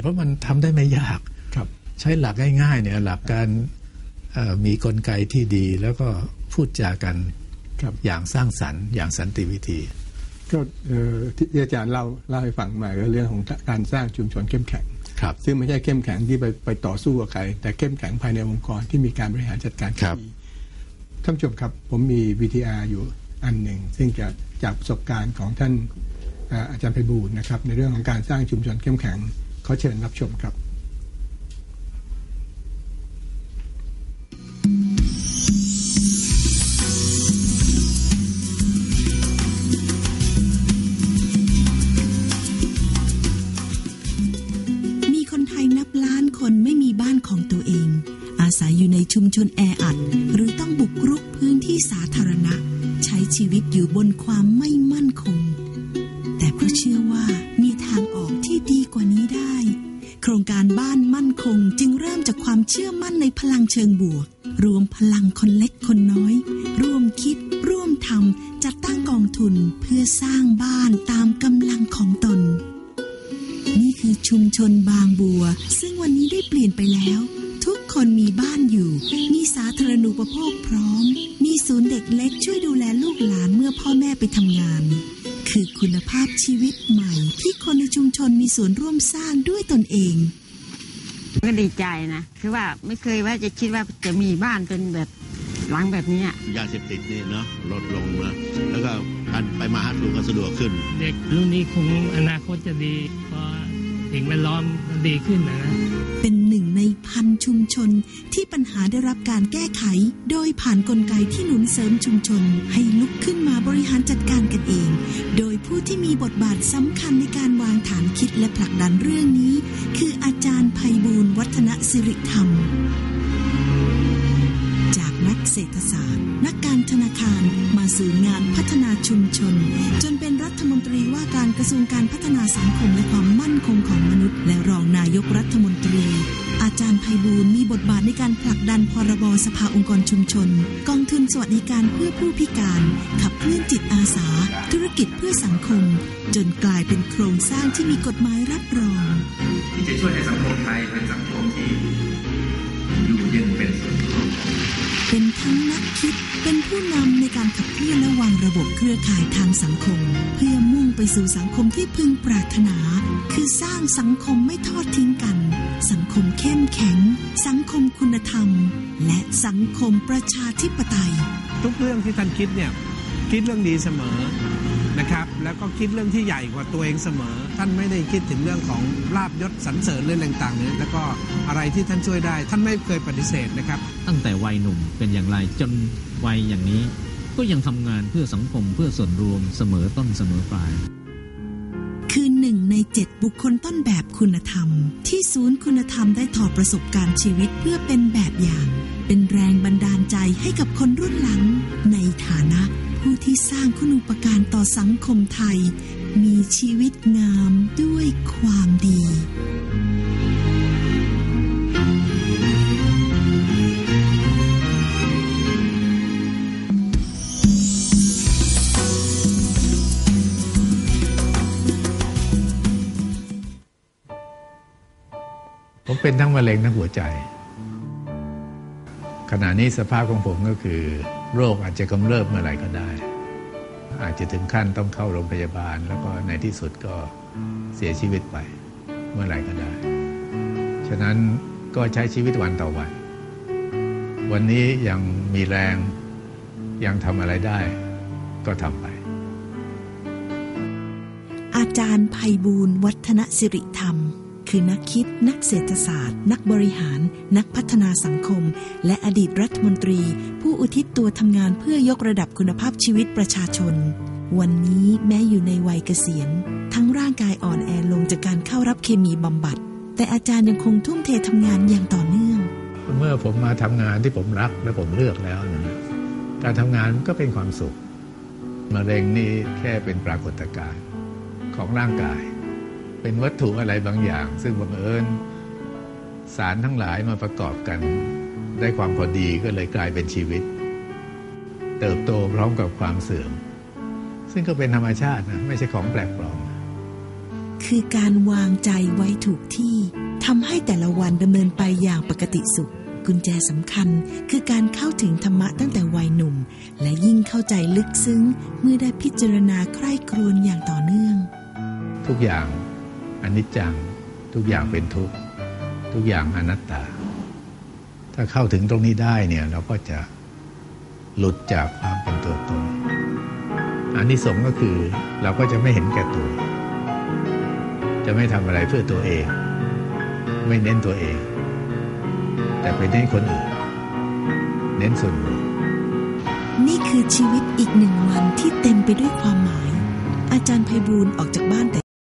เพราะมันทำได้ไม่ยากครับ ใช้หลักง่ายๆเนี่ยหลักการเอ่อมีกลไกที่ดีแล้วก็พูดจากันครับอย่างสร้างสรรค์อย่างสันติวิธี ก็เอ่อที่อาจารย์เล่าเล่าให้ฟังมาก็เรื่องของการสร้างชุมชนเข้มแข็งครับซึ่งไม่ใช่เข้มแข็งที่ไปไปต่อสู้กับใคร แต่เข้มแข็งภายในองค์กรที่มีการบริหารจัดการที่ครับดีท่านผู้ชมครับผมมี VTR อยู่อันหนึ่ง ซึ่งจะจากประสบการณ์ของท่านเอ่ออาจารย์ไพบูลย์นะครับในเรื่องของการสร้างชุมชนเข้มแข็งข อเชิญรับชมครับมีคนไทยนับล้านคนไม่มีบ้านของตัวเอง อาศัยอยู่ในชุมชนแออัด หรือต้องบุกรุกพื้นที่สาธารณะ ใช้ชีวิตอยู่บนความไม่มั่นคง แต่เพราะเชื่อว่า ทางออกที่ดีกว่านี้ได้ โครงการบ้านมั่นคงจึงเริ่มจากความเชื่อมั่นในพลังเชิงบวก รวมพลังคนเล็กคนน้อย ร่วมคิด ร่วมทำจัดตั้งกองทุนเพื่อสร้างบ้านตามกำลังของตน นี่คือชุมชนบางบัว ซึ่งวันนี้ได้เปลี่ยนไปแล้ว ทุกคนมีบ้านอยู่ มีสาธารณูปโภคพร้อม มีศูนย์เด็กเล็กช่วยดูแลลูกหลานเมื่อพ่อแม่ไปทำงาน คือคุณภาพชีวิตใหม่ ที่คนในชุมชนมีส่วนร่วมสร้างด้วยตนเองก็ดีใจนะคือว่าไม่เคยว่าจะคิดว่าจะมีบ้านเป็นแบบหลังแบบเนี้ยยาเสพติดนี่เนาะลดลงนะแล้วก็การไปมาหาสู่ก็สะดวกขึ้น เด็กรุ่นนี้คงอนาคตจะดีเพราะสิ่งแวดล้อมมันดีขึ้นนะ ชุมชนที่ปัญหาได้รับการแก้ไข โดยผ่านนกลไกที่หนุนเสริมชุมชน ให้ลุกขึ้นมาบริหารจัดการกันเอง โดยผู้ที่มีบทบาทสำคัญในการวางฐานคิดและผลักดันเรื่องนี้ คืออาจารย์ไพบูลวัฒนสิริธรรม จากนักเศรษฐศาสตร์ นักการธนาคารมาสู่งานพัฒนาชุมชน จนเป็นรัฐมนตรีว่าการกระทรวงการพัฒนาสังคมและความมั่นคงของมนุษย์ และรองนายกรัฐมนตรี อาจารย์ไพบูลย์มีบทบาทในการผลักดันพรบสภาองค์กรชุมชน กองทุนสวัสดิการเพื่อผู้พิการ ขับเคลื่อนจิตอาสา ธุรกิจเพื่อสังคม จนกลายเป็นโครงสร้างที่มีกฎหมายรับรอง ที่จะช่วยให้สังคมไทยเป็นสังคมที่อยู่เย็นเป็นสุขเป็นทั้งนักคิดเป็นผู้นำในการขับเคลื่อนและวางระบบเครือข่ายทางสังคม เพื่อมุ่ง ไปสู่สังคมที่พึงปรารถนา คือสร้างสังคมไม่ทอดทิ้งกัน สังคมเข้มแข็ง สังคมคุณธรรม และสังคมประชาธิปไตย ทุกเรื่องที่ท่านคิดเนี่ยคิดเรื่องดีเสมอนะครับ แล้วก็คิดเรื่องที่ใหญ่กว่าตัวเองเสมอ ท่านไม่ได้คิดถึงเรื่องของลาบยศสรรเสริญเรื่องต่างๆเนี่ยแล้วก็อะไรที่ท่านช่วยได้ ท่านไม่เคยปฏิเสธนะครับ ตั้งแต่วัยหนุ่มเป็นอย่างไรจนวัยอย่างนี้ ก็ยังทำงานเพื่อสังคมเพื่อส่วนรวมเสมอต้นเสมอปลาย คือหนึ่งในเจ็ดบุคคลต้นแบบคุณธรรม ที่ศูนย์คุณธรรมได้ถอดประสบการณ์ชีวิตเพื่อเป็นแบบอย่าง เป็นแรงบันดาลใจให้กับคนรุ่นหลัง ในฐานะผู้ที่สร้างคุณูปการต่อสังคมไทย มีชีวิตงามด้วยความดี ผมเป็นทั้งมะเร็งทั้งหัวใจ ขณะนี้สภาพของผมก็คือ โรคอาจจะกำเริบเมื่อไหร่ก็ได้ อาจจะถึงขั้นต้องเข้าโรงพยาบาล แล้วก็ในที่สุดก็เสียชีวิตไป เมื่อไหร่ก็ได้ ฉะนั้นก็ใช้ชีวิตวันต่อวัน วันนี้ยังมีแรงยังทำอะไรได้ ก็ทำไป อาจารย์ไพบูลวัฒนสิริธรรม คือนักคิด นักเศรษฐศาสตร์ นักบริหาร นักพัฒนาสังคม และอดีตรัฐมนตรี ผู้อุทิศตัวทำงานเพื่อยกระดับคุณภาพชีวิตประชาชน วันนี้แม้อยู่ในวัยเกษียณ ทั้งร่างกายอ่อนแอลงจากการเข้ารับเคมีบำบัด แต่อาจารย์ยังคงทุ่มเททำงานอย่างต่อเนื่อง เมื่อผมมาทำงานที่ผมรักและผมเลือกแล้วนะการทำงานก็เป็นความสุขมะเร็งนี่แค่เป็นปรากฏการณ์ของร่างกาย เป็นวัตถุอะไรบางอย่าง ซึ่งบังเอิญสารทั้งหลายมาประกอบกัน ได้ความพอดีก็เลยกลายเป็นชีวิต เติบโตพร้อมกับความเสื่อม ซึ่งก็เป็นธรรมชาตินะไม่ใช่ของแปลกปลอมคคือการวางใจไว้ถูกที่ทำให้แต่ละวันดำเนินไปอย่างปกติสุข กุญแจสำคัญคือการเข้าถึงธรรมะตั้งแต่วัยหนุ่ม และยิ่งเข้าใจลึกซึ้ง เมื่อได้พิจารณาใคร่ครวญอย่างต่อเนื่อง ทุกอย่าง อนิจจังทุกอย่างเป็นทุกทุกอย่างอนัตตา ถ้าเข้าถึงตรงนี้ได้เนี่ยเราก็จะหลุดจากความเป็นตัวตนอันที่สงก็คือเราก็จะไม่เห็นแก่ตัว จะไม่ทำอะไรเพื่อตัวเอง ไม่เน้นตัวเอง แต่ไปเน้นคนอื่น เน้นส่วนรวมนี่คือชีวิตอีกหนึ่งวันที่เต็มไปด้วยความหมาย อาจารย์ไพบูลออกจากบ้านแต่